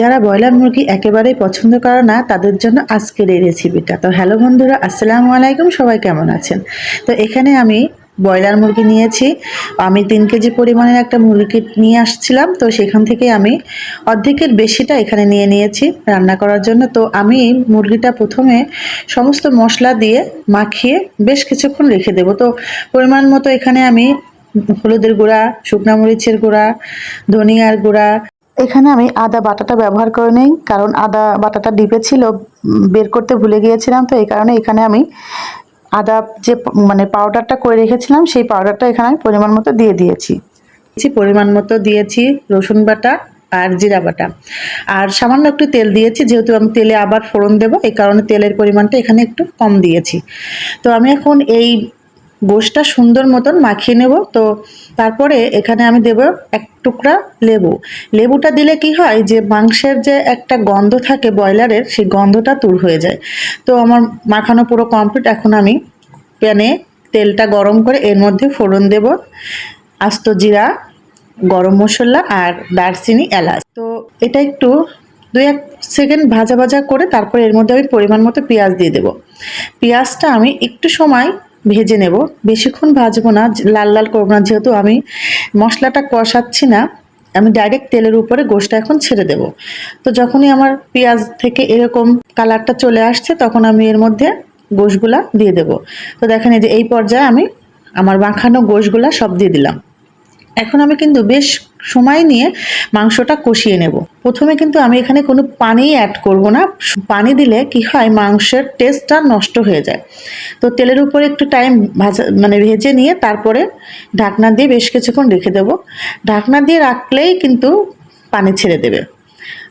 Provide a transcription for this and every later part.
যারা ব্রয়লার মুরগি একেবারেই পছন্দ করে না, তাদের জন্য আজকের এই রেসিপিটা তো হ্যালো বন্ধুরা, আসসালামু আলাইকুম, সবাই কেমন আছেন? তো এখানে আমি ব্রয়লার মুরগি নিয়েছি। আমি তিন কেজি পরিমাণের একটা মুরগি নিয়ে আসছিলাম, তো সেখান থেকে আমি অর্ধেকের বেশিটা এখানে নিয়ে নিয়েছি রান্না করার জন্য। তো আমি মুরগিটা প্রথমে সমস্ত মশলা দিয়ে মাখিয়ে বেশ কিছুক্ষণ রেখে দেবো। তো পরিমাণ মতো এখানে আমি হলুদের গুঁড়া, শুকনা মরিচের গুঁড়া, ধনিয়ার গুঁড়া এখানে আমি আদা বাটাটা ব্যবহার করে নেই, কারণ আদা বাটাটা ডিপে ছিল বের করতে ভুলে গিয়েছিলাম, তো এই কারণে এখানে আমি আদা যে মানে পাউডারটা করে রেখেছিলাম, সেই পাউডারটা এখানে আমি পরিমাণ মতো দিয়ে দিয়েছি, পরিমাণ মতো দিয়েছি, রসুন বাটা আর জিরা বাটা। আর সামান্য একটু তেল দিয়েছি, যেহেতু আমি তেলে আবার ফোড়ন দেবো, এই কারণে তেলের পরিমাণটা এখানে একটু কম দিয়েছি। তো আমি এখন এই গোশটা সুন্দর মতন মাখিয়ে নেব। তো তারপরে এখানে আমি দেব এক টুকরা লেবু। লেবুটা দিলে কি হয় যে, মাংসের যে একটা গন্ধ থাকে ব্রয়লারের, সেই গন্ধটা দূর হয়ে যায়। তো আমার মাখানো পুরো কমপ্লিট এখন আমি প্যানে তেলটা গরম করে এর মধ্যে ফোড়ন দেব। আস্ত জিরা, গরম মশলা আর দারচিনি, এলাচ। তো এটা একটু দুই এক সেকেন্ড ভাজা ভাজা করে তারপর এর মধ্যে আমি পরিমাণ মতো পেঁয়াজ দিয়ে দেবো। পেঁয়াজটা আমি একটু সময় ভেজে নেব। বেশিক্ষণ ভাজবো না, লাল লাল করব না, যেহেতু আমি মশলাটা কষাচ্ছি না, আমি ডাইরেক্ট তেলের উপরে গোশটা এখন ছেড়ে দেব। তো যখনই আমার পেঁয়াজ থেকে এরকম কালারটা চলে আসছে, তখন আমি এর মধ্যে গোশগুলা দিয়ে দেব। তো দেখেন এই যে এই পর্যায়ে আমি আমার মাখানো গোশগুলা সব দিয়ে দিলাম। এখন আমি কিন্তু বেশ সময় নিয়ে মাংসটা কষিয়ে নেব। প্রথমে কিন্তু আমি এখানে কোনো পানি অ্যাড করব না। পানি দিলে কি হয়, মাংসের টেস্টটা নষ্ট হয়ে যায়। তো তেলের উপরে একটু টাইম ভাজা মানে ভেজে নিয়ে তারপরে ঢাকনা দিয়ে বেশ কিছুক্ষণ রেখে দেব। ঢাকনা দিয়ে রাখলেই কিন্তু পানি ছেড়ে দেবে।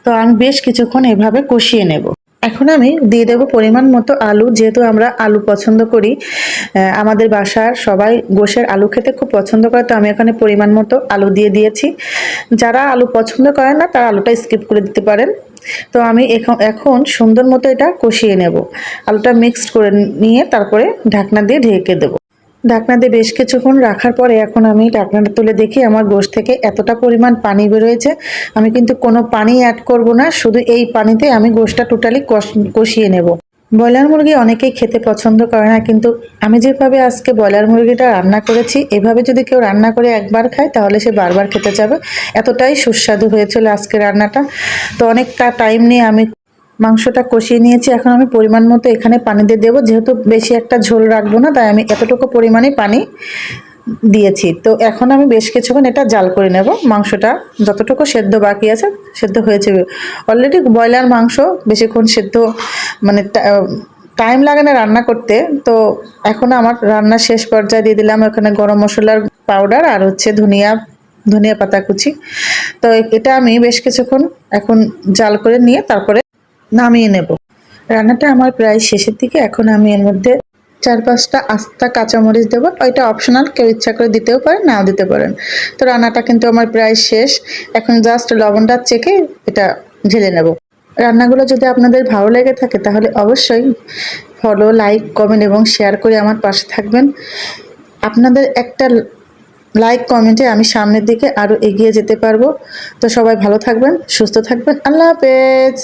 তো আমি বেশ কিছুক্ষণ এভাবে কষিয়ে নেব। এখন আমি দিয়ে দেবো পরিমাণ মতো আলু, যেহেতু আমরা আলু পছন্দ করি আমাদের বাসার সবাই গোশের আলু খেতে খুব পছন্দ করে, তো আমি এখানে পরিমাণ মতো আলু দিয়ে দিয়েছি। যারা আলু পছন্দ করে না, তারা আলুটা স্কিপ করে দিতে পারেন। তো আমি এখন এখন সুন্দর মতো এটা কষিয়ে নেব। আলুটা মিক্সড করে নিয়ে তারপরে ঢাকনা দিয়ে ঢেকে দেবো। ঢাকনা দিয়ে বেশ কিছুক্ষণ রাখার পরে এখন আমি ঢাকনাটা তুলে দেখি আমার গোশ থেকে এতটা পরিমাণ পানি বেরোয়েছে। আমি কিন্তু কোনো পানি অ্যাড করব না, শুধু এই পানিতে আমি গোশটা টোটালি কষিয়ে নেব। ব্রয়লার মুরগি অনেকেই খেতে পছন্দ করে না, কিন্তু আমি যেভাবে আজকে ব্রয়লার মুরগিটা রান্না করেছি, এভাবে যদি কেউ রান্না করে একবার খায়, তাহলে সে বারবার খেতে যাবে। এতটাই সুস্বাদু হয়েছিল আজকে রান্নাটা। তো অনেকটা টাইম নিয়ে আমি মাংসটা কষিয়ে নিয়েছি। এখন আমি পরিমাণ মতো এখানে পানি দিয়ে দেবো। যেহেতু বেশি একটা ঝোল রাখব না, তাই আমি এতটুকু পরিমাণে পানি দিয়েছি। তো এখন আমি বেশ কিছুক্ষণ এটা জাল করে নেব। মাংসটা যতটুকু সেদ্ধ বাকি আছে, সেদ্ধ হয়েছে। অলরেডি ব্রয়লার মাংস বেশিক্ষণ সেদ্ধ মানে টাইম লাগে না রান্না করতে। তো এখন আমার রান্নার শেষ পর্যায়ে দিয়ে দিলাম ওখানে গরম মশলার পাউডার আর হচ্ছে ধনিয়া ধনিয়া পাতা কুচি। তো এটা আমি বেশ কিছুক্ষণ এখন জাল করে নিয়ে তারপরে নামিয়ে নেব। রান্নাটা আমার প্রায় শেষের দিকে। এখন আমি এর মধ্যে চার পাঁচটা আস্তা কাঁচামরিচ দেবো। ওইটা অপশনাল কেউ ইচ্ছা করে দিতেও পারেন, নাও দিতে পারেন। তো রান্নাটা কিন্তু আমার প্রায় শেষ। এখন জাস্ট লবণটা চেকে এটা ঢেলে নেব। রান্নাগুলো যদি আপনাদের ভালো লেগে থাকে, তাহলে অবশ্যই ফলো লাইক কমেন্ট এবং শেয়ার করে আমার পাশে থাকবেন। আপনাদের একটা লাইক কমেন্টে আমি সামনের দিকে আরও এগিয়ে যেতে পারব। তো সবাই ভালো থাকবেন, সুস্থ থাকবেন। আল্লাহ হাফেজ!